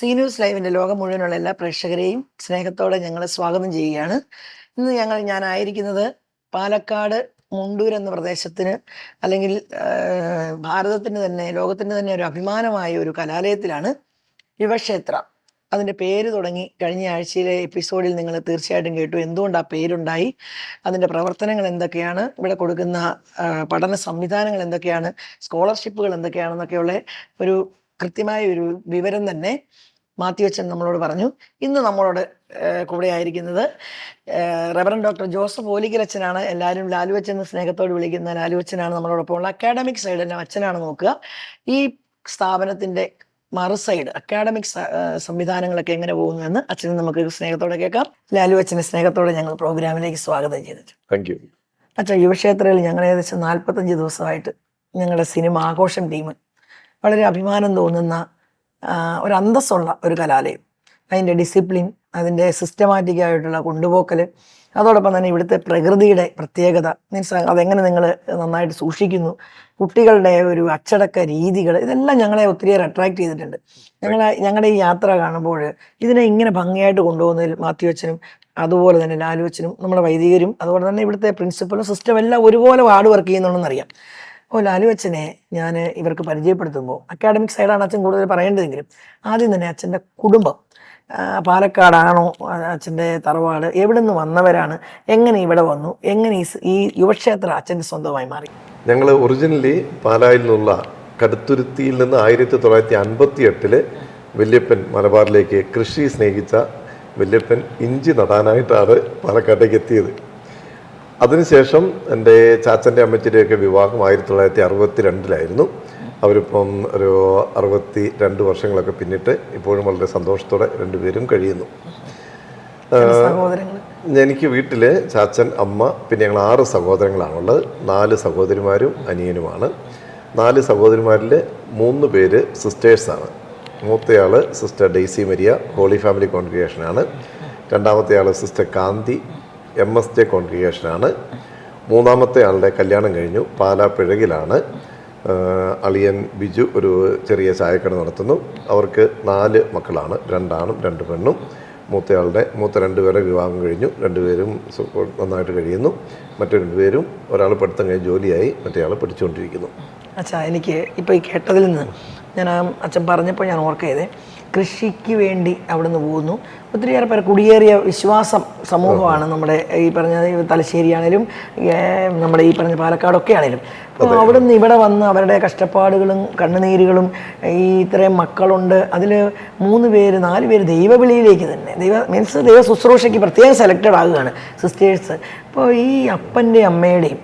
C news ലൈവിന്റെ ലോകം മുഴുവനുള്ള എല്ലാ പ്രേക്ഷകരെയും സ്നേഹത്തോടെ ഞങ്ങൾ സ്വാഗതം ചെയ്യുകയാണ്. ഇന്ന് ഞങ്ങൾ ഞാനായിരിക്കുന്നത് പാലക്കാട് മുണ്ടൂർ എന്ന പ്രദേശത്തിന് അല്ലെങ്കിൽ ഭാരതത്തിന് തന്നെ ലോകത്തിന് തന്നെ ഒരു അഭിമാനമായ ഒരു കലാലയത്തിലാണ് യുവക്ഷേത്രം. അതിന്റെ പേര് തുടങ്ങി കഴിഞ്ഞ ആഴ്ചയിലെ എപ്പിസോഡിൽ നിങ്ങൾ തീർച്ചയായിട്ടും കേട്ടു. എന്തുകൊണ്ട് ആ പേരുണ്ടായി? അതിന്റെ പ്രവർത്തനങ്ങൾ എന്തൊക്കെയാണ്? ഇവിടെ കൊടുക്കുന്ന പഠന സംവിധാനങ്ങൾ എന്തൊക്കെയാണ്? സ്കോളർഷിപ്പുകൾ എന്തൊക്കെയാണെന്നൊക്കെയുള്ള ഒരു കൃത്യമായ ഒരു വിവരം തന്നെ മാത്യുവച്ചൻ നമ്മളോട് പറഞ്ഞു. ഇന്ന് നമ്മളോട് കൂടെ ആയിരിക്കുന്നത് റെവറൻ ഡോക്ടർ ജോസഫ് ഓലിക്കലച്ചനാണ്. എല്ലാവരും ലാലുവച്ചൻ അച്ഛൻ എന്ന് സ്നേഹത്തോട് വിളിക്കുന്ന ലാലുവച്ചനാണ് നമ്മളോടൊപ്പം ഉള്ള അക്കാഡമിക് സൈഡ് എല്ലാം അച്ഛനാണ് നോക്കുക. ഈ സ്ഥാപനത്തിന്റെ മറു സൈഡ് അക്കാഡമിക് സംവിധാനങ്ങളൊക്കെ എങ്ങനെ പോകുന്നു എന്ന് അച്ഛനെ നമുക്ക് സ്നേഹത്തോടെ കേൾക്കാം. ലാലു അച്ഛനെ സ്നേഹത്തോടെ ഞങ്ങൾ പ്രോഗ്രാമിലേക്ക് സ്വാഗതം ചെയ്തിട്ട് താങ്ക് യു അച്ഛാ യുവക്ഷേത്രയിൽ ഞങ്ങൾ ഏകദേശം നാൽപ്പത്തഞ്ച് ദിവസമായിട്ട് ഞങ്ങളുടെ സിനിമ ആഘോഷം ടീം വളരെ അഭിമാനം തോന്നുന്ന ഒരു അന്തസ്സുള്ള ഒരു കലാലയം. അതിന്റെ ഡിസിപ്ലിൻ അതിന്റെ സിസ്റ്റമാറ്റിക് ആയിട്ടുള്ള കൊണ്ടുപോക്കൽ അതോടൊപ്പം തന്നെ ഇവിടുത്തെ പ്രകൃതിയുടെ പ്രത്യേകത. മീൻസ് അതെങ്ങനെ നിങ്ങൾ നന്നായിട്ട് സൂക്ഷിക്കുന്നു കുട്ടികളുടെ ഒരു അച്ചടക്ക രീതികൾ ഇതെല്ലാം ഞങ്ങളെ ഒത്തിരിയേറെ അട്രാക്ട് ചെയ്തിട്ടുണ്ട്. ഞങ്ങളെ ഞങ്ങളുടെ ഈ യാത്ര കാണുമ്പോൾ ഇതിനെ ഇങ്ങനെ ഭംഗിയായിട്ട് കൊണ്ടുപോകുന്നതിൽ മാത്യു അച്ഛനും അതുപോലെ തന്നെ ലാലു അച്ഛനും നമ്മുടെ വൈദികരും അതുപോലെ തന്നെ ഇവിടുത്തെ പ്രിൻസിപ്പലും സിസ്റ്റം എല്ലാം ഒരുപോലെ ഹാർഡ് വർക്ക് ചെയ്യുന്നുണ്ടെന്ന് ഓ ലാലു അച്ഛനെ ഞാൻ ഇവർക്ക് പരിചയപ്പെടുത്തുമ്പോൾ അക്കാഡമിക് സൈഡാണ് അച്ഛൻ കൂടുതൽ പറയേണ്ടതെങ്കിലും ആദ്യം തന്നെ അച്ഛന്റെ കുടുംബം പാലക്കാടാണോ അച്ഛന്റെ തറവാട് എവിടെ നിന്ന് വന്നവരാണ് എങ്ങനെ ഇവിടെ വന്നു എങ്ങനെ ഈ യുവക്ഷേത്രം അച്ഛന്റെ സ്വന്തമായി മാറി? ഞങ്ങൾ ഒറിജിനലി പാലായിൽ നിന്നുള്ള കടുത്തുരുത്തിയിൽ നിന്ന് ആയിരത്തി തൊള്ളായിരത്തി അൻപത്തി എട്ടിൽ വല്യപ്പൻ മലബാറിലേക്ക് കൃഷി സ്നേഹിച്ച വല്യപ്പൻ ഇഞ്ചി നടാനായിട്ടാണ് പാലക്കാട്ടേക്ക് എത്തിയത്. അതിനുശേഷം എന്റെ ചാച്ചന്റെ അമ്മച്ചിയുടെയൊക്കെ വിവാഹം ആയിരത്തി തൊള്ളായിരത്തി അറുപത്തി രണ്ടിലായിരുന്നു അവരിപ്പം ഒരു അറുപത്തി രണ്ട് വർഷങ്ങളൊക്കെ പിന്നിട്ട് ഇപ്പോഴും വളരെ സന്തോഷത്തോടെ രണ്ടുപേരും കഴിയുന്നു. എനിക്ക് വീട്ടിൽ ചാച്ചൻ അമ്മ പിന്നെ ഞങ്ങൾ ആറ് സഹോദരങ്ങളാണുള്ളത്. നാല് സഹോദരിമാരും അനിയനുമാണ്. നാല് സഹോദരിമാരിൽ മൂന്ന് പേര് സിസ്റ്റേഴ്സാണ്. മൂത്തയാൾ sister Daisy Maria holy family കോൺഗ്രിഗേഷനാണ്. രണ്ടാമത്തെ ആൾ sister Kanthi M S J കോൺഗ്രിഗേഷനാണ്. മൂന്നാമത്തെ ആളുടെ കല്യാണം കഴിഞ്ഞു. പാലാ പിഴകിലാണ്. അളിയൻ ബിജു ഒരു ചെറിയ ചായക്കട നടത്തുന്നു. അവർക്ക് നാല് മക്കളാണ്. രണ്ടാണും രണ്ട് പെണ്ണും. മൂത്തയാളുടെ മൂത്ത രണ്ടുപേരെ വിവാഹം കഴിഞ്ഞു. രണ്ടുപേരും നന്നായിട്ട് കഴിയുന്നു. മറ്റു രണ്ടുപേരും ഒരാൾ പഠിത്തം കഴിഞ്ഞ് ജോലിയായി മറ്റേയാൾ പഠിച്ചുകൊണ്ടിരിക്കുന്നു. അച്ഛാ എനിക്ക് ഇപ്പോൾ ഈ കേട്ടതിൽ നിന്ന് ഞാൻ അച്ഛൻ പറഞ്ഞപ്പോൾ ഞാൻ ഓർക്കയത് കൃഷിക്ക് വേണ്ടി അവിടുന്ന് പോകുന്നു. ഒത്തിരിയേറെ പേർ കുടിയേറിയ വിശ്വാസം സമൂഹമാണ് നമ്മുടെ ഈ പറഞ്ഞ തലശ്ശേരിയാണേലും നമ്മുടെ ഈ പറഞ്ഞ പാലക്കാടൊക്കെ ആണേലും അപ്പോൾ അവിടുന്ന് ഇവിടെ വന്ന് അവരുടെ കഷ്ടപ്പാടുകളും കണ്ണുനീരുകളും ഈ ഇത്രയും മക്കളുണ്ട്. അതിൽ മൂന്ന് പേര് നാല് പേര് ദൈവവിളിയിലേക്ക് തന്നെ. ദൈവ മീൻസ് ദൈവ ശുശ്രൂഷയ്ക്ക് പ്രത്യേകം സെലക്റ്റഡ് ആകുകയാണ് സിസ്റ്റേഴ്സ് അപ്പോൾ ഈ അപ്പന്റെയും അമ്മയുടെയും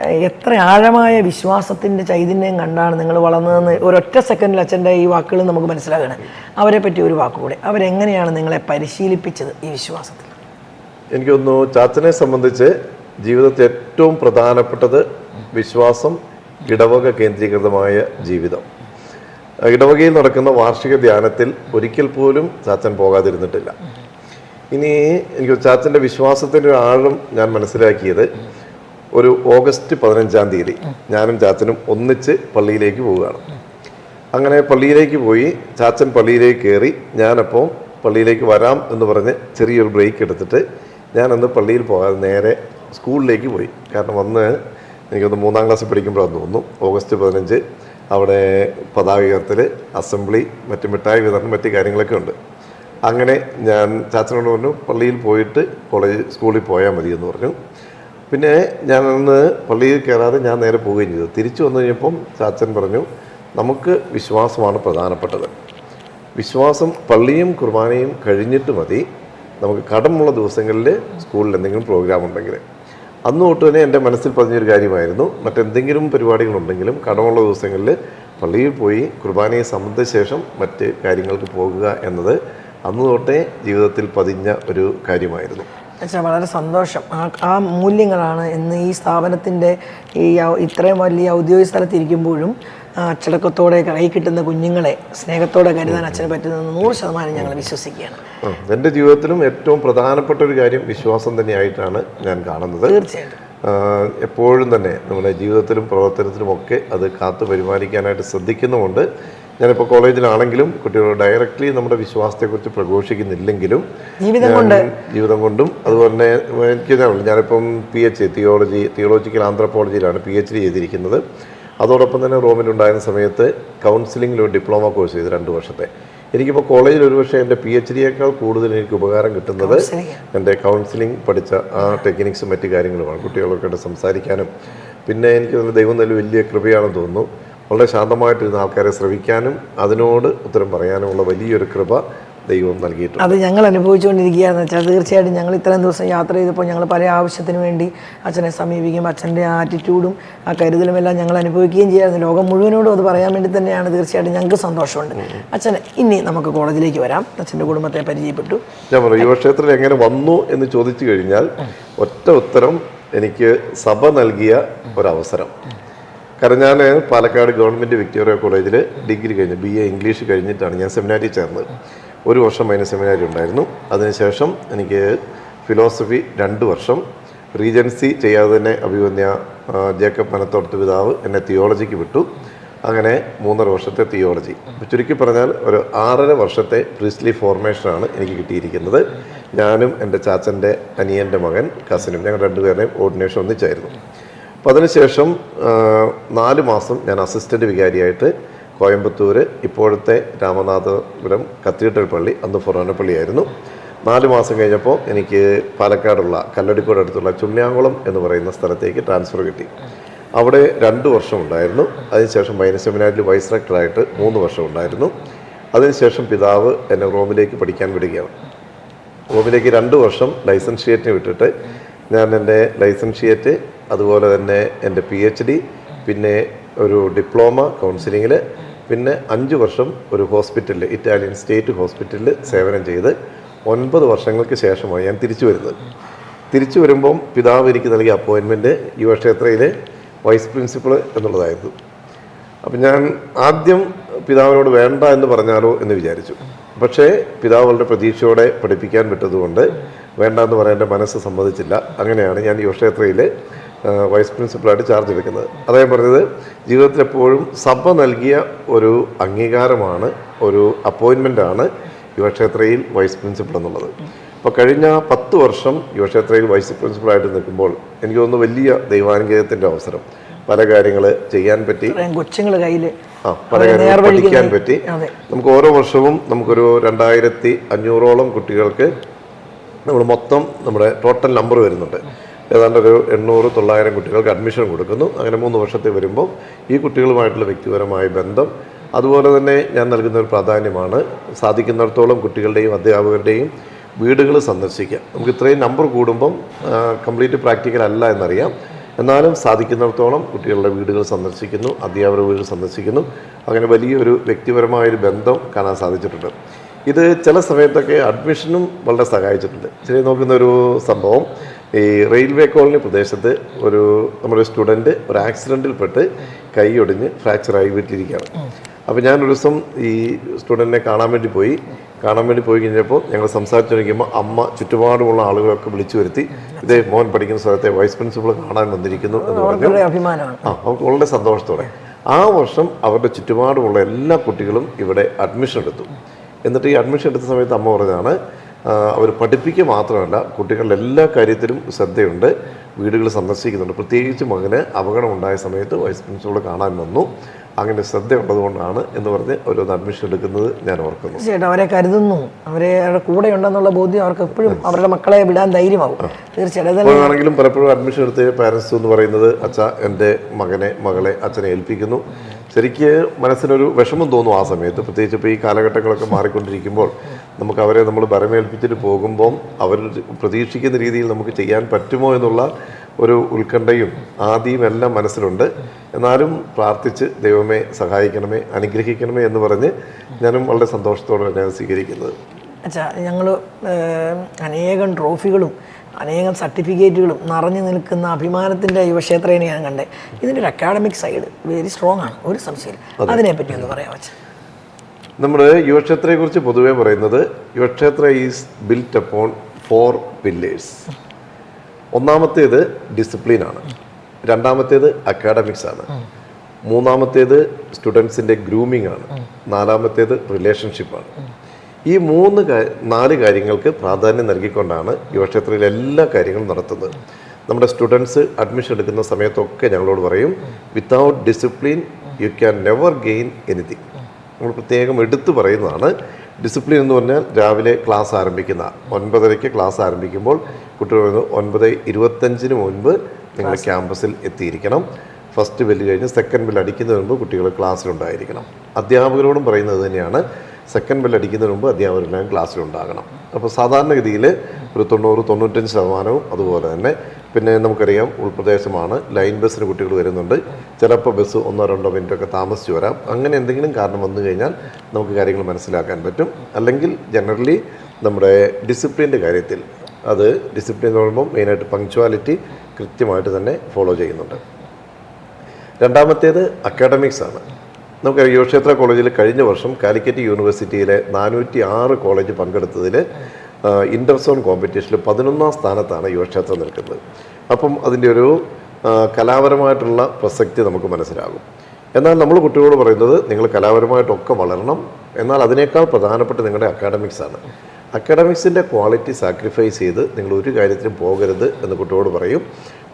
എത്ര ആഴമായ വിശ്വാസത്തിന്റെ ചൈതന്യം കണ്ടാണ് നിങ്ങൾ വളർന്നതെന്ന് ഒരൊറ്റ സെക്കൻഡിൽ അച്ഛന്റെ ഈ വാക്കുകൾ നമുക്ക് മനസ്സിലാകണം. അവരെ പറ്റി ഒരു വാക്കുകൂടെ. അവരെങ്ങനെയാണ് നിങ്ങളെ പരിശീലിപ്പിച്ചത് ഈ വിശ്വാസത്തിൽ? എനിക്ക് തോന്നുന്നു ചാച്ചനെ സംബന്ധിച്ച് ജീവിതത്തിൽ ഏറ്റവും പ്രധാനപ്പെട്ടത് വിശ്വാസം ഇടവക കേന്ദ്രീകൃതമായ ജീവിതം. ഇടവകയിൽ നടക്കുന്ന വാർഷിക ധ്യാനത്തിൽ ഒരിക്കൽ പോലും ചാച്ചൻ പോകാതിരുന്നിട്ടില്ല. ഇനി എനിക്ക് ചാച്ചന്റെ വിശ്വാസത്തിന്റെ ഒരു ആഴം ഞാൻ മനസ്സിലാക്കിയത് ഒരു ഓഗസ്റ്റ് പതിനഞ്ചാം തീയതി ഞാനും ചാച്ചനും ഒന്നിച്ച് പള്ളിയിലേക്ക് പോവുകയാണ്. അങ്ങനെ പള്ളിയിലേക്ക് പോയി ചാച്ചൻ പള്ളിയിലേക്ക് കയറി ഞാനപ്പോൾ പള്ളിയിലേക്ക് വരാം എന്ന് പറഞ്ഞ് ചെറിയൊരു ബ്രേക്ക് എടുത്തിട്ട് ഞാനന്ന് പള്ളിയിൽ പോകാതെ നേരെ സ്കൂളിലേക്ക് പോയി. കാരണം അന്ന് എനിക്കൊന്ന് മൂന്നാം ക്ലാസ്സിൽ പഠിക്കുമ്പോഴാണ് തോന്നുന്നു. ഓഗസ്റ്റ് പതിനഞ്ച് അവിടെ പതാക ഉയർത്തൽ അസംബ്ലി മറ്റ് മിഠായി വിതരണം മറ്റ് കാര്യങ്ങളൊക്കെ ഉണ്ട്. അങ്ങനെ ഞാൻ ചാച്ചനോട് പറഞ്ഞു പള്ളിയിൽ പോയിട്ട് കോളേജ് സ്കൂളിൽ പോയാൽ മതി എന്ന് പറഞ്ഞു. പിന്നെ ഞാൻ അന്ന് പള്ളിയിൽ കയറാതെ ഞാൻ നേരെ പോവുകയും ചെയ്തു. തിരിച്ചു വന്നു കഴിഞ്ഞപ്പം ചാച്ചൻ പറഞ്ഞു നമുക്ക് വിശ്വാസമാണ് പ്രധാനപ്പെട്ടത്. വിശ്വാസം പള്ളിയും കുർബാനയും കഴിഞ്ഞിട്ട് മതി. നമുക്ക് കടമുള്ള ദിവസങ്ങളിൽ സ്കൂളിൽ എന്തെങ്കിലും പ്രോഗ്രാം ഉണ്ടെങ്കിൽ. അന്ന് തൊട്ട് തന്നെ എന്റെ മനസ്സിൽ പറഞ്ഞൊരു കാര്യമായിരുന്നു. മറ്റെന്തെങ്കിലും പരിപാടികളുണ്ടെങ്കിലും കടമുള്ള ദിവസങ്ങളിൽ പള്ളിയിൽ പോയി കുർബാനയെ സംബന്ധിച്ച ശേഷം മറ്റ് കാര്യങ്ങൾക്ക് പോകുക എന്നത് അന്ന് തൊട്ടേ ജീവിതത്തിൽ പതിഞ്ഞ ഒരു കാര്യമായിരുന്നു. അച്ഛാ വളരെ സന്തോഷം. ആ ആ മൂല്യങ്ങളാണ് ഇന്ന് ഈ സ്ഥാപനത്തിന്റെ ഈ ഇത്രയും വലിയ ഔദ്യോഗിക സ്ഥലത്തിരിക്കുമ്പോഴും അച്ചടക്കത്തോടെ കൈ കിട്ടുന്ന കുഞ്ഞുങ്ങളെ സ്നേഹത്തോടെ കരുതാൻ അച്ഛനെ പറ്റുന്നത് നൂറ് ശതമാനം ഞങ്ങൾ വിശ്വസിക്കുകയാണ്. എന്റെ ജീവിതത്തിലും ഏറ്റവും പ്രധാനപ്പെട്ട ഒരു കാര്യം വിശ്വാസം തന്നെയായിട്ടാണ് ഞാൻ കാണുന്നത്. തീർച്ചയായിട്ടും. എപ്പോഴും തന്നെ നമ്മുടെ ജീവിതത്തിലും പ്രവർത്തനത്തിലുമൊക്കെ അത് കാത്തു പരിപാലിക്കാനായിട്ട് ശ്രദ്ധിക്കുന്നുമുണ്ട്. ഞാനിപ്പോൾ കോളേജിലാണെങ്കിലും കുട്ടികൾ ഡയറക്റ്റ്ലി നമ്മുടെ വിശ്വാസത്തെക്കുറിച്ച് പ്രഘോഷിക്കുന്നില്ലെങ്കിലും ജീവിതം കൊണ്ട്. ജീവിതം കൊണ്ടും അതുപോലെ തന്നെ എനിക്ക് ഞാനിപ്പം പി എച്ച് തിയോളജി തിയോളജിക്കൽ ആന്ത്രപ്പോളജിയിലാണ് പി എച്ച് ഡി ചെയ്തിരിക്കുന്നത്. അതോടൊപ്പം തന്നെ റോമിലുണ്ടായിരുന്ന സമയത്ത് കൗൺസിലിംഗിൽ ഒരു ഡിപ്ലോമ കോഴ്സ് ചെയ്ത് രണ്ട് വർഷത്തെ. എനിക്കിപ്പോൾ കോളേജിൽ ഒരുപക്ഷെ എന്റെ പി എച്ച് ഡിയേക്കാൾ കൂടുതൽ എനിക്ക് ഉപകാരം കിട്ടുന്നത്. എന്റെ കൗൺസിലിംഗ് പഠിച്ച ആ ടെക്നിക്സും മറ്റു കാര്യങ്ങളുമാണ്. കുട്ടികളൊക്കെ സംസാരിക്കാനും. പിന്നെ എനിക്ക് ദൈവം നല്ല വലിയ കൃപയാണെന്ന് തോന്നുന്നു. വളരെ ശാന്തമായിട്ടിരുന്ന ആൾക്കാരെ ശ്രവിക്കാനും അതിനോട് ഉത്തരം പറയാനുമുള്ള വലിയൊരു കൃപ ദൈവം നൽകിയിട്ടുണ്ട്. അത് ഞങ്ങൾ അനുഭവിച്ചുകൊണ്ടിരിക്കുകയാണെന്ന് വെച്ചാൽ തീർച്ചയായിട്ടും ഞങ്ങൾ ഇത്രയും ദിവസം യാത്ര ചെയ്തപ്പോൾ ഞങ്ങൾ പല ആവശ്യത്തിന് വേണ്ടി അച്ഛനെ സമീപിക്കും അച്ഛന്റെ ആറ്റിറ്റ്യൂഡും ആ കരുതലും എല്ലാം ഞങ്ങൾ അനുഭവിക്കുകയും ചെയ്യാറുണ്ട്. ലോകം മുഴുവനോടും അത് പറയാൻ വേണ്ടി തന്നെയാണ് തീർച്ചയായിട്ടും ഞങ്ങൾക്ക് സന്തോഷമുണ്ട്. അച്ഛൻ ഇനി നമുക്ക് കോളേജിലേക്ക് വരാം. അച്ഛന്റെ കുടുംബത്തെ പരിചയപ്പെട്ടു. ഞാൻ പറയും യുവക്ഷേത്രത്തിൽ എങ്ങനെ വന്നു എന്ന് ചോദിച്ചു കഴിഞ്ഞാൽ ഒറ്റ ഉത്തരം എനിക്ക് സഭ നൽകിയ ഒരവസരം. കാരണം ഞാൻ പാലക്കാട് ഗവൺമെന്റ് വിക്ടോറിയ കോളേജിൽ ഡിഗ്രി കഴിഞ്ഞു ബി എ ഇംഗ്ലീഷ് കഴിഞ്ഞിട്ടാണ് ഞാൻ സെമിനാരിൽ ചേർന്നത്. ഒരു വർഷം അതിന് സെമിനാരി ഉണ്ടായിരുന്നു. അതിനുശേഷം എനിക്ക് ഫിലോസഫി രണ്ട് വർഷം റീജൻസി ചെയ്യാതെ തന്നെ അഭിമന്യ ആ, ജേക്കബ് മനത്തോടത്ത് പിതാവ് എന്നെ തിയോളജിക്ക് വിട്ടു. അങ്ങനെ മൂന്നര വർഷത്തെ തിയോളജി. ചുരുക്കി പറഞ്ഞാൽ ഒരു ആറര വർഷത്തെ പ്രീസ്ലി ഫോർമേഷനാണ് എനിക്ക് കിട്ടിയിരിക്കുന്നത്. ഞാനും എന്റെ ചാച്ചന്റെ അനിയന്റെ മകൻ കസിനും ഞങ്ങൾ രണ്ടുപേരുടെയും ഓർഡിനേഷൻ ഒന്നിച്ചായിരുന്നു. അപ്പോൾ അതിനുശേഷം നാല് മാസം ഞാൻ അസിസ്റ്റന്റ് വികാരിയായിട്ട് കോയമ്പത്തൂർ ഇപ്പോഴത്തെ രാമനാഥപുരം കത്തീഡ്രൽ പള്ളി അന്ന് ഫൊറോനപ്പള്ളിയായിരുന്നു നാല് മാസം കഴിഞ്ഞപ്പോൾ എനിക്ക് പാലക്കാടുള്ള കല്ലടിക്കോട് അടുത്തുള്ള ചുള്ളിയാങ്കുളം എന്ന് പറയുന്ന സ്ഥലത്തേക്ക് ട്രാൻസ്ഫർ കിട്ടി. അവിടെ രണ്ട് വർഷം ഉണ്ടായിരുന്നു. അതിനുശേഷം മൈനസ് സെമിനാരിൽ വൈസ് റക്ടറായിട്ട് മൂന്ന് വർഷം ഉണ്ടായിരുന്നു. അതിനുശേഷം പിതാവ് എന്നെ റോമിലേക്ക് പഠിക്കാൻ വിടുകയാണ്. റോമിലേക്ക് രണ്ട് വർഷം ലൈസൻഷിയേറ്റിന് വിട്ടിട്ട് ഞാൻ എന്റെ ലൈസൻഷിയേറ്റ് അതുപോലെ തന്നെ എന്റെ പി എച്ച് ഡി പിന്നെ ഒരു ഡിപ്ലോമ കൗൺസിലിങ്ങിൽ പിന്നെ അഞ്ച് വർഷം ഒരു ഹോസ്പിറ്റലിൽ ഇറ്റാലിയൻ സ്റ്റേറ്റ് ഹോസ്പിറ്റലിൽ സേവനം ചെയ്ത് ഒൻപത് വർഷങ്ങൾക്ക് ശേഷമാണ് ഞാൻ തിരിച്ചു വരുന്നത്. തിരിച്ചു വരുമ്പം പിതാവ് എനിക്ക് നൽകിയ അപ്പോയിൻമെന്റ് യുവക്ഷേത്രയിലെ വൈസ് പ്രിൻസിപ്പൾ എന്നുള്ളതായിരുന്നു. അപ്പം ഞാൻ ആദ്യം പിതാവിനോട് വേണ്ട എന്ന് പറഞ്ഞാലോ എന്ന് വിചാരിച്ചു. പക്ഷേ പിതാവ് വളരെ പ്രതീക്ഷയോടെ പഠിപ്പിക്കാൻ വിട്ടതുകൊണ്ട് വേണ്ട എന്ന് പറയാൻ എന്റെ മനസ്സ് സമ്മതിച്ചില്ല. അങ്ങനെയാണ് ഞാൻ യുവക്ഷേത്രയിലെ ആ, വൈസ് പ്രിൻസിപ്പളായിട്ട് ചാർജ് എടുക്കുന്നത് അദ്ദേഹം പറഞ്ഞത് ജീവിതത്തിൽ എപ്പോഴും സഭ നൽകിയ ഒരു അംഗീകാരമാണ് ഒരു അപ്പോയിൻമെന്റാണ് യുവക്ഷേത്രയിൽ വൈസ് പ്രിൻസിപ്പൾ എന്നുള്ളത്. അപ്പോൾ കഴിഞ്ഞ പത്ത് വർഷം യുവക്ഷേത്രയിൽ വൈസ് പ്രിൻസിപ്പളായിട്ട് നിൽക്കുമ്പോൾ എനിക്ക് തോന്നുന്നു വലിയ ദൈവാനുഗ്രഹത്തിന്റെ അവസരം. പല കാര്യങ്ങൾ ചെയ്യാൻ പറ്റി. കൊച്ചുങ്ങൾ കയ്യിൽ ആ പല കാര്യങ്ങൾ പഠിക്കാൻ പറ്റി. നമുക്ക് ഓരോ വർഷവും നമുക്കൊരു രണ്ടായിരത്തി അഞ്ഞൂറോളം കുട്ടികൾക്ക് നമ്മൾ മൊത്തം നമ്മുടെ ടോട്ടൽ നമ്പർ വരുന്നുണ്ട്. ഏതാണ്ട് ഒരു എണ്ണൂറ് തൊള്ളായിരം കുട്ടികൾക്ക് അഡ്മിഷൻ കൊടുക്കുന്നു. അങ്ങനെ മൂന്ന് വർഷത്തെ വരുമ്പോൾ ഈ കുട്ടികളുമായിട്ടുള്ള വ്യക്തിപരമായ ബന്ധം അതുപോലെ തന്നെ ഞാൻ നൽകുന്ന ഒരു പ്രാധാന്യമാണ്. സാധിക്കുന്നിടത്തോളം കുട്ടികളുടെയും അധ്യാപകരുടെയും വീടുകൾ സന്ദർശിക്കുക. നമുക്ക് ഇത്രയും നമ്പർ കൂടുമ്പം കംപ്ലീറ്റ് പ്രാക്ടിക്കൽ അല്ല എന്നറിയാം. എന്നാലും സാധിക്കുന്നിടത്തോളം കുട്ടികളുടെ വീടുകൾ സന്ദർശിക്കുന്നു അധ്യാപകരുടെ വീടുകൾ സന്ദർശിക്കുന്നു. അങ്ങനെ വലിയൊരു വ്യക്തിപരമായൊരു ബന്ധം കാണാൻ സാധിച്ചിട്ടുണ്ട്. ഇത് ചില സമയത്തൊക്കെ അഡ്മിഷനും വളരെ സഹായിച്ചിട്ടുണ്ട്. ശരി നോക്കുന്ന ഒരു സംഭവം. ഈ റെയിൽവേ കോളനി പ്രദേശത്ത് ഒരു നമ്മുടെ സ്റ്റുഡന്റ് ഒരു ആക്സിഡന്റിൽപ്പെട്ട് കൈ ഒടിഞ്ഞ് ഫ്രാക്ചറായി വീട്ടിലിരിക്കുകയാണ് അപ്പോൾ ഞാൻ ഒരു ദിവസം ഈ സ്റ്റുഡന്റിനെ കാണാൻ വേണ്ടി പോയി. കാണാൻ വേണ്ടി പോയി കഴിഞ്ഞപ്പോൾ ഞങ്ങൾ സംസാരിച്ചുകൊണ്ടിരിക്കുമ്പോൾ അമ്മ ചുറ്റുപാടുമുള്ള ആളുകളൊക്കെ വിളിച്ചു വരുത്തി ഇതേ മോൻ പഠിക്കുന്ന സ്ഥലത്തെ വൈസ് പ്രിൻസിപ്പൾ കാണാൻ വന്നിരിക്കുന്നു എന്ന് പറഞ്ഞു. ആ അവർക്ക് വളരെ സന്തോഷത്തോടെ. ആ വർഷം അവരുടെ ചുറ്റുപാടുമുള്ള എല്ലാ കുട്ടികളും ഇവിടെ അഡ്മിഷൻ എടുത്തു. എന്നിട്ട് ഈ അഡ്മിഷൻ എടുത്ത സമയത്ത് അമ്മ പറഞ്ഞതാണ് അവർ പഠിപ്പിക്കുക മാത്രമല്ല കുട്ടികളുടെ എല്ലാ കാര്യത്തിലും ശ്രദ്ധയുണ്ട്. വീടുകൾ സന്ദർശിക്കുന്നുണ്ട്. പ്രത്യേകിച്ച് മകന് അപകടമുണ്ടായ സമയത്ത് വൈസ് പ്രിൻസിപ്പൾ കാണാൻ വന്നു. അങ്ങനെ ശ്രദ്ധയുള്ളതുകൊണ്ടാണ് എന്ന് പറഞ്ഞ് ഓരോന്ന് അഡ്മിഷൻ എടുക്കുന്നത് ഞാൻ ഓർക്കുന്നു. തീർച്ചയായിട്ടും അവരെ കരുതുന്നു. അവരെ അവരുടെ കൂടെ ഉണ്ടെന്നുള്ള ബോധ്യം അവർക്ക് എപ്പോഴും അവരുടെ മക്കളെ വിടാൻ ധൈര്യമാകും തീർച്ചയായിട്ടും ആണെങ്കിലും പലപ്പോഴും അഡ്മിഷൻ എടുത്ത പാരൻസ് എന്ന് പറയുന്നത് അച്ഛ എന്റെ മകനെ മകളെ അച്ഛനെ ഏൽപ്പിക്കുന്നു. ശരിക്ക് മനസ്സിനൊരു വിഷമം തോന്നും ആ സമയത്ത്. പ്രത്യേകിച്ച് ഇപ്പോൾ ഈ കാലഘട്ടങ്ങളൊക്കെ മാറിക്കൊണ്ടിരിക്കുമ്പോൾ. നമുക്ക് അവരെ നമ്മൾ ഭരമേൽപ്പിച്ചിട്ട് പോകുമ്പം അവർ പ്രതീക്ഷിക്കുന്ന രീതിയിൽ നമുക്ക് ചെയ്യാൻ പറ്റുമോ എന്നുള്ള ഒരു ഉത്കണ്ഠയും ആദിയും എല്ലാം മനസ്സിലുണ്ട്. എന്നാലും പ്രാർത്ഥിച്ച് ദൈവമേ സഹായിക്കണമേ അനുഗ്രഹിക്കണമേ എന്ന് പറഞ്ഞ് ഞാനും വളരെ സന്തോഷത്തോടെ തന്നെയാണ് സ്വീകരിക്കുന്നത്. അച്ഛാ ഞങ്ങൾ അനേകം ട്രോഫികളും അനേകം സർട്ടിഫിക്കറ്റുകളും നിറഞ്ഞു നിൽക്കുന്ന അഭിമാനത്തിന്റെ യുവക്ഷേത്രേനെയാണ് ഞാൻ കണ്ടേ. ഇതിന്റെ ഒരു അക്കാഡമിക് സൈഡ് വെരി സ്ട്രോങ് ആണ് ഒരു സംശയം അതിനെപ്പറ്റി ഒന്ന് പറയാം അച്ഛാ? നമ്മൾ യുവക്ഷേത്രയെക്കുറിച്ച് പൊതുവേ പറയുന്നത് Yuvakshetra is built upon four pillars ഒന്നാമത്തേത് ഡിസിപ്ലിനാണ് രണ്ടാമത്തേത് അക്കാഡമിക്സ് ആണ്. മൂന്നാമത്തേത് സ്റ്റുഡൻസിന്റെ ഗ്രൂമിംഗ് ആണ്. നാലാമത്തേത് റിലേഷൻഷിപ്പാണ് ഈ മൂന്ന് നാല് കാര്യങ്ങൾക്ക് പ്രാധാന്യം നൽകിക്കൊണ്ടാണ് യുവക്ഷേത്രയിൽ എല്ലാ കാര്യങ്ങളും നടത്തുന്നത്. നമ്മുടെ സ്റ്റുഡൻസ് അഡ്മിഷൻ എടുക്കുന്ന സമയത്തൊക്കെ ഞങ്ങളോട് പറയും without discipline you can never gain anything നമ്മൾ പ്രത്യേകം എടുത്തു പറയുന്നതാണ്. ഡിസിപ്ലിൻ എന്ന് പറഞ്ഞാൽ രാവിലെ ക്ലാസ് ആരംഭിക്കുന്ന ഒൻപതരയ്ക്ക് ക്ലാസ് ആരംഭിക്കുമ്പോൾ കുട്ടികൾ പറയുന്നത് ഒൻപത് ഇരുപത്തഞ്ചിന് മുൻപ് നിങ്ങൾ ക്യാമ്പസിൽ എത്തിയിരിക്കണം. ഫസ്റ്റ് ബെല്ല് കഴിഞ്ഞ് സെക്കൻഡ് ബെല്ല് അടിക്കുന്നതിന് മുമ്പ് കുട്ടികൾ ക്ലാസ്സിലുണ്ടായിരിക്കണം അധ്യാപകരോടും പറയുന്നത് തന്നെയാണ്. സെക്കൻഡ് ബെൽ അടിക്കുന്നതിന് മുമ്പ് അധ്യാപകരെല്ലാം ക്ലാസ്സിലുണ്ടാകണം. അപ്പോൾ സാധാരണഗതിയിൽ ഒരു തൊണ്ണൂറ് തൊണ്ണൂറ്റഞ്ച് ശതമാനവും അതുപോലെ തന്നെ പിന്നെ നമുക്കറിയാം ഉൾപ്രദേശമാണ്. ലൈൻ ബസ്സിന് കുട്ടികൾ വരുന്നുണ്ട്. ചിലപ്പോൾ ബസ് ഒന്നോ രണ്ടോ മിനിറ്റൊക്കെ താമസിച്ച് വരാം. അങ്ങനെ എന്തെങ്കിലും കാരണം വന്നു കഴിഞ്ഞാൽ നമുക്ക് കാര്യങ്ങൾ മനസ്സിലാക്കാൻ പറ്റും. അല്ലെങ്കിൽ ജനറലി നമ്മുടെ ഡിസിപ്ലിന്റെ കാര്യത്തിൽ അത് ഡിസിപ്ലിൻ എന്ന് പറയുമ്പോൾ മെയിനായിട്ട് പങ്ക്ച്വാലിറ്റി കൃത്യമായിട്ട് തന്നെ ഫോളോ ചെയ്യുന്നുണ്ട്. രണ്ടാമത്തേത് അക്കാഡമിക്സ് ആണ്. നമുക്കറിയാം യുവക്ഷേത്ര കോളേജിൽ കഴിഞ്ഞ വർഷം കാലിക്കറ്റ് യൂണിവേഴ്സിറ്റിയിലെ നാനൂറ്റി ആറ് കോളേജ് പങ്കെടുത്തതിൽ ഇന്റർസോൺ കോമ്പറ്റീഷനിൽ പതിനൊന്നാം സ്ഥാനത്താണ് യുവക്ഷേത്രം നിൽക്കുന്നത്. അപ്പം അതിന്റെ ഒരു കലാപരമായിട്ടുള്ള പ്രസക്തി നമുക്ക് മനസ്സിലാകും. എന്നാൽ നമ്മൾ കുട്ടികളോട് പറയുന്നത് നിങ്ങൾ കലാപരമായിട്ടൊക്കെ വളരണം എന്നാൽ അതിനേക്കാൾ പ്രധാനപ്പെട്ട നിങ്ങളുടെ അക്കാഡമിക്സ് ആണ്. അക്കാഡമിക്സിന്റെ ക്വാളിറ്റി സാക്രിഫൈസ് ചെയ്ത് നിങ്ങൾ ഒരു കാര്യത്തിനും പോകരുത് എന്ന് കുട്ടികളോട് പറയും.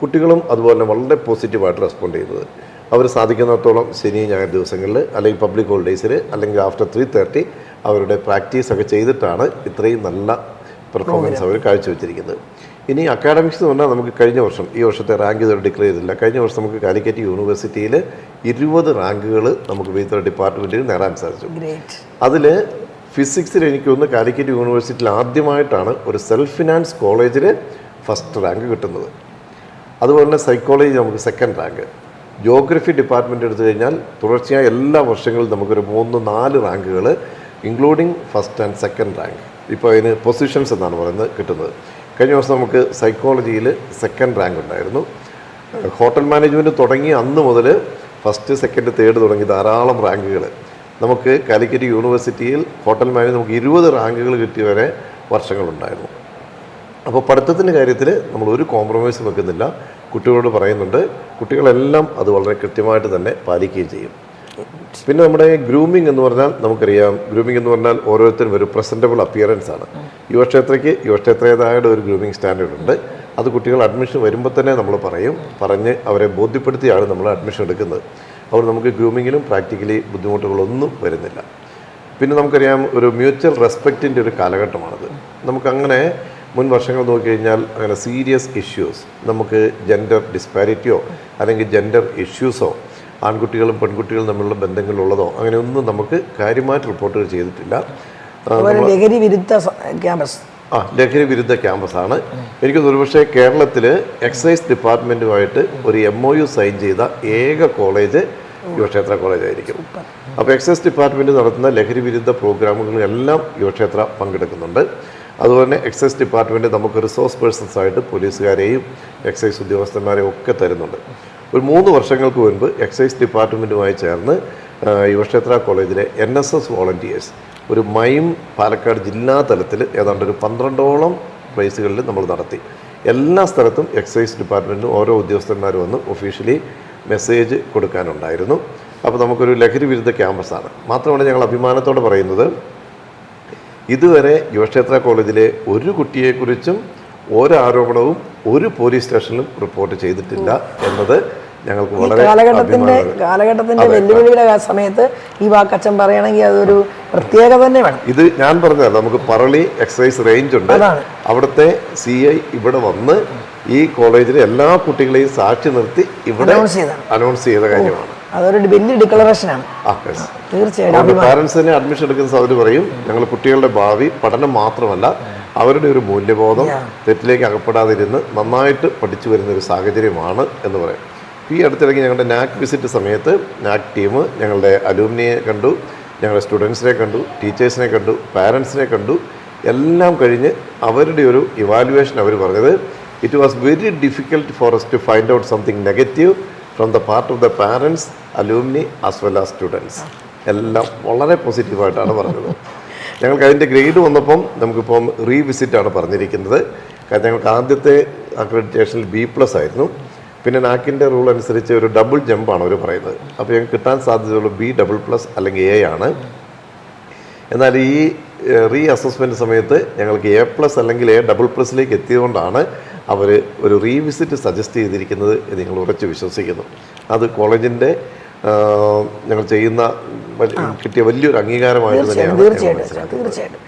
കുട്ടികളും അതുപോലെ വളരെ പോസിറ്റീവായിട്ട് റെസ്പോണ്ട് ചെയ്യുന്നത്. അവർ സാധിക്കുന്നിടത്തോളം ശനി ഞായർ ദിവസങ്ങളിൽ അല്ലെങ്കിൽ പബ്ലിക് ഹോളിഡേയ്സിൽ അല്ലെങ്കിൽ ആഫ്റ്റർ ത്രീ തേർട്ടി അവരുടെ പ്രാക്ടീസൊക്കെ ചെയ്തിട്ടാണ് ഇത്രയും നല്ല പെർഫോമൻസ് അവർ കാഴ്ചവെച്ചിരിക്കുന്നത്. ഇനി അക്കാഡമിക്സ് എന്ന് പറഞ്ഞാൽ നമുക്ക് കഴിഞ്ഞ വർഷം ഈ വർഷത്തെ റാങ്ക് ഇതുവരെ ഡിക്ലെയർ ചെയ്തില്ല കഴിഞ്ഞ വർഷം നമുക്ക് കാലിക്കറ്റ് യൂണിവേഴ്സിറ്റിയിൽ ഇരുപത് റാങ്കുകൾ നമുക്ക് വിവിധ ഡിപ്പാർട്ട്മെന്റിൽ നേടാൻ സാധിച്ചു. അതിൽ ഫിസിക്സിൽ എനിക്ക് തോന്നുന്നു കാലിക്കറ്റ് യൂണിവേഴ്സിറ്റിയിൽ ആദ്യമായിട്ടാണ് ഒരു സെൽഫ് ഫിനാൻസ് കോളേജിൽ ഫസ്റ്റ് റാങ്ക് കിട്ടുന്നത്. അതുപോലെ തന്നെ സൈക്കോളജി നമുക്ക് സെക്കൻഡ് റാങ്ക് ജോഗ്രഫി ഡിപ്പാർട്ട്മെന്റ് എടുത്തു കഴിഞ്ഞാൽ തുടർച്ചയായ എല്ലാ വർഷങ്ങളും നമുക്കൊരു മൂന്ന് നാല് റാങ്കുകൾ including first and second rank ഇപ്പോൾ അതിന് പൊസിഷൻസ് എന്നാണ് പറയുന്നത് കിട്ടുന്നത്. കഴിഞ്ഞ ദിവസം നമുക്ക് സൈക്കോളജിയിൽ സെക്കൻഡ് റാങ്ക് ഉണ്ടായിരുന്നു. ഹോട്ടൽ മാനേജ്മെന്റ് തുടങ്ങി അന്ന് മുതൽ ഫസ്റ്റ് സെക്കൻഡ് തേർഡ് തുടങ്ങി ധാരാളം റാങ്കുകൾ നമുക്ക് കാലിക്കറ്റ് യൂണിവേഴ്സിറ്റിയിൽ ഹോട്ടൽ മാനേജ് നമുക്ക് ഇരുപത് റാങ്കുകൾ കിട്ടിയ വരെ വർഷങ്ങളുണ്ടായിരുന്നു. അപ്പോൾ പഠിത്തത്തിന്റെ കാര്യത്തിൽ നമ്മൾ ഒരു കോംപ്രമൈസ് വെക്കുന്നില്ല. കുട്ടികളോട് പറയുന്നുണ്ട് കുട്ടികളെല്ലാം അത് വളരെ കൃത്യമായിട്ട് തന്നെ പാലിക്കുകയും ചെയ്യും. പിന്നെ നമ്മുടെ ഗ്രൂമിംഗ് എന്ന് പറഞ്ഞാൽ നമുക്കറിയാം ഗ്രൂമിംഗ് എന്ന് പറഞ്ഞാൽ ഓരോരുത്തരും ഒരു പ്രസന്റബിൾ അപ്പിയറൻസ് ആണ്. യുവക്ഷേത്രയ്ക്ക് യുവക്ഷേത്രേതായുടെ ഒരു ഗ്രൂമിംഗ് സ്റ്റാൻഡേർഡ് ഉണ്ട്. അത് കുട്ടികൾ അഡ്മിഷൻ വരുമ്പോൾ തന്നെ നമ്മൾ പറയും പറഞ്ഞ് അവരെ ബോധ്യപ്പെടുത്തിയാണ് നമ്മൾ അഡ്മിഷൻ എടുക്കുന്നത്. അവർ നമുക്ക് ഗ്രൂമിങ്ങിലും പ്രാക്ടിക്കലി ബുദ്ധിമുട്ടുകളൊന്നും വരുന്നില്ല. പിന്നെ നമുക്കറിയാം ഒരു മ്യൂച്വൽ റെസ്പെക്റ്റിന്റെ ഒരു കാലഘട്ടമാണത്. നമുക്കങ്ങനെ മുൻ വർഷങ്ങൾ നോക്കിക്കഴിഞ്ഞാൽ അങ്ങനെ സീരിയസ് ഇഷ്യൂസ് നമുക്ക് ജെൻഡർ ഡിസ്പാരിറ്റിയോ അല്ലെങ്കിൽ ജെൻഡർ ഇഷ്യൂസോ ആൺകുട്ടികളും പെൺകുട്ടികളും തമ്മിലുള്ള ബന്ധങ്ങളുള്ളതോ അങ്ങനെയൊന്നും നമുക്ക് കാര്യമായിട്ട് റിപ്പോർട്ടുകൾ ചെയ്തിട്ടില്ല. ലഹരി വിരുദ്ധ ക്യാമ്പസ്. ആ ലഹരി വിരുദ്ധ ക്യാമ്പസാണ്. എനിക്ക് ഒരുപക്ഷെ കേരളത്തിൽ എക്സൈസ് ഡിപ്പാർട്ട്മെന്റുമായിട്ട് ഒരു എം ഒ യു സൈൻ ചെയ്ത ഏക കോളേജ് യുവക്ഷേത്ര കോളേജ് ആയിരിക്കും അപ്പോൾ എക്സൈസ് ഡിപ്പാർട്ട്മെന്റ് നടത്തുന്ന ലഹരി വിരുദ്ധ പ്രോഗ്രാമുകളിലെല്ലാം യുവക്ഷേത്ര പങ്കെടുക്കുന്നുണ്ട്. അതുപോലെ തന്നെ എക്സൈസ് ഡിപ്പാർട്ട്മെന്റ് നമുക്ക് റിസോഴ്സ് പേഴ്സൺസ് ആയിട്ട് പോലീസുകാരെയും എക്സൈസ് ഉദ്യോഗസ്ഥന്മാരെയും ഒക്കെ തരുന്നുണ്ട്. ഒരു മൂന്ന് വർഷങ്ങൾക്ക് മുൻപ് എക്സൈസ് ഡിപ്പാർട്ട്മെന്റുമായി ചേർന്ന് യുവക്ഷേത്ര കോളേജിലെ എൻ എസ് എസ് വോളണ്ടിയേഴ്സ് ഒരു മൈം പാലക്കാട് ജില്ലാ തലത്തിൽ ഏതാണ്ട് ഒരു പന്ത്രണ്ടോളം പ്ലേസുകളിൽ നമ്മൾ നടത്തി. എല്ലാ സ്ഥലത്തും എക്സൈസ് ഡിപ്പാർട്ട്മെന്റും ഓരോ ഉദ്യോഗസ്ഥന്മാരും വന്ന് ഒഫീഷ്യലി മെസ്സേജ് കൊടുക്കാനുണ്ടായിരുന്നു. അപ്പോൾ നമുക്കൊരു ലഹരി വിരുദ്ധ ക്യാമ്പസാണ് മാത്രമല്ല ഞങ്ങൾ അഭിമാനത്തോടെ പറയുന്നത് ഇതുവരെ യുവക്ഷേത്ര കോളേജിലെ ഒരു കുട്ടിയെക്കുറിച്ചും ഒരാരോപണവും ഒരു പോലീസ് സ്റ്റേഷനിലും റിപ്പോർട്ട് ചെയ്തിട്ടില്ല എന്നത് ഞങ്ങൾക്ക് വളരെ കാലഘട്ടത്തിന്റെ കാലഘട്ടത്തിന്റെ വെല്ലുവിളിയുടെ സമയത്ത് ഈ വാക്കച്ചൻ പറയുകയാണെങ്കിൽ അതൊരു പ്രത്യേകത തന്നെ വേണം ഇത് ഞാൻ പറഞ്ഞതല്ല നമുക്ക് പറളി എക്സൈസ് റേഞ്ച് ഉണ്ട്. അവിടുത്തെ സി ഐ ഇവിടെ വന്ന് ഈ കോളേജിലെ എല്ലാ കുട്ടികളെയും സാക്ഷി നിർത്തി ഇവിടെ. അനൗൺസ് ചെയ്ത കാര്യമാണ് അതൊരു വലിയ ഡിക്ലറേഷനാണ്. തീർച്ചയായിട്ടും പാരന്റ്സ് തന്നെ അഡ്മിഷൻ എടുക്കുന്ന സാധ്യത പറയും ഞങ്ങൾ കുട്ടികളുടെ ഭാവി പഠനം മാത്രമല്ല അവരുടെ ഒരു മൂല്യബോധം തെറ്റിലേക്ക് അകപ്പെടാതിരുന്ന് നന്നായിട്ട് പഠിച്ചു വരുന്ന ഒരു സാഹചര്യമാണ് എന്ന് പറയും. ഈ അടുത്തിടയ്ക്ക് ഞങ്ങളുടെ നാക് വിസിറ്റ് സമയത്ത് നാക് ടീം ഞങ്ങളുടെ അലൂമിനിയെ കണ്ടു ഞങ്ങളുടെ സ്റ്റുഡൻസിനെ കണ്ടു ടീച്ചേഴ്സിനെ കണ്ടു പാരൻസിനെ കണ്ടു എല്ലാം കഴിഞ്ഞ് അവരുടെ ഒരു ഇവാലുവേഷൻ അവർ പറഞ്ഞത് it was very difficult for us to find out something negative from the part of the parents alumni as well as students എല്ലാം വളരെ പോസിറ്റീവായിട്ടാണ് പറഞ്ഞത്. ഞങ്ങൾക്ക് അതിന്റെ ഗ്രേഡ് വന്നപ്പം നമുക്കിപ്പം റീവിസിറ്റാണ് പറഞ്ഞിരിക്കുന്നത്. കാരണം ഞങ്ങൾക്ക് ആദ്യത്തെ അക്രഡിറ്റേഷനിൽ ബി പ്ലസ് ആയിരുന്നു. പിന്നെ നാക്കിന്റെ റൂൾ അനുസരിച്ച് ഒരു ഡബിൾ ജമ്പാണ് അവർ പറയുന്നത്. അപ്പോൾ ഞങ്ങൾക്ക് കിട്ടാൻ സാധ്യതയുള്ളൂ ബി ഡബിൾ പ്ലസ് അല്ലെങ്കിൽ എ ആണ്. എന്നാൽ ഈ റീ അസസ്മെന്റ് സമയത്ത് ഞങ്ങൾക്ക് എ പ്ലസ് അല്ലെങ്കിൽ എ ഡബിൾ പ്ലസിലേക്ക് എത്തിയതുകൊണ്ടാണ് അവർ ഒരു റീവിസിറ്റ് സജസ്റ്റ് ചെയ്തിരിക്കുന്നത് നിങ്ങൾ ഉറച്ചു വിശ്വസിക്കുന്നു. അത് കോളേജിന്റെ ഞങ്ങൾ ചെയ്യുന്ന കിട്ടിയ വലിയൊരു അംഗീകാരമായിരുന്നു തന്നെയാണ് തീർച്ചയായിട്ടും.